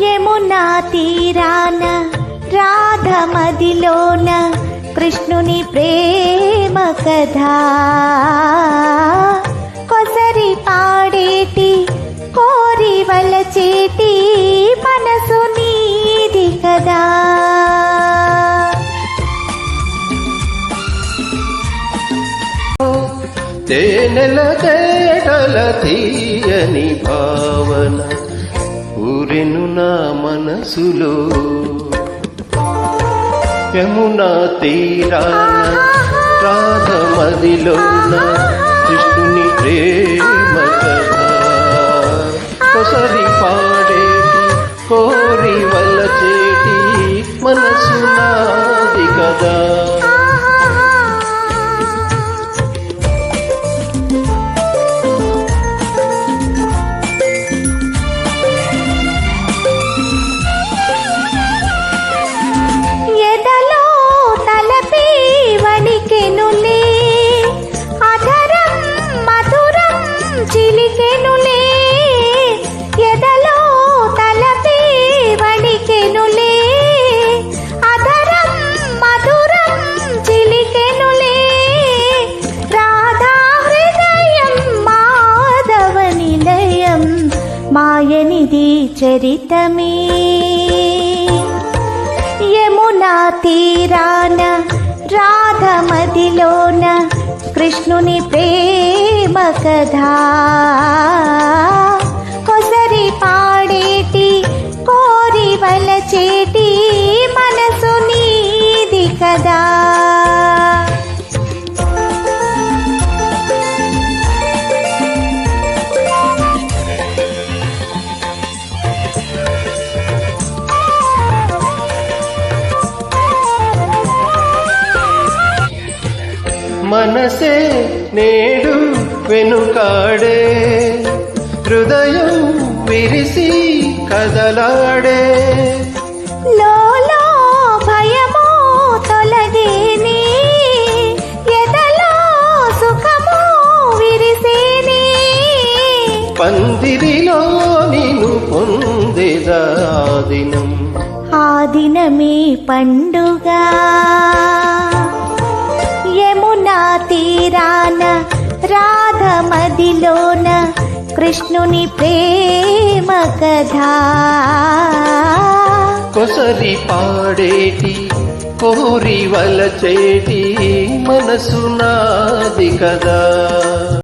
యమునా తీరాన రాధ మదిలోన కృష్ణుని ప్రేమ కథా. కొసరి పాడేటి కోరి వలచేటి మనసు నీది కదా. తేనెల తేటల తీయని భావన ఊరెను నా మనసులో. యమునా తీరాన రాధమదిలోన కృష్ణుని ప్రేమ కొసరి పాడేటి కోరి వల్ల చేటి మనసు నాది కదా. మాయనిది చరితమే. యమునా తీరాన రాధమదిలోన కృష్ణుని ప్రేమ కథ. కొసరి పాడేటి కోరి వలచేటి మనసు నీది కదా మనసే నేడు వెనుకాడే. హృదయం విరిసి కదలాడే. పందిరిలో నిన్ను పొందేదా దినం. ఆ దినమే పండుగ. మదిలోన రాధ మదిలోన కృష్ణుని ప్రేమ కథా. కొసరి పాడేటి కోరి వలచేటి మనసు నాది కదా.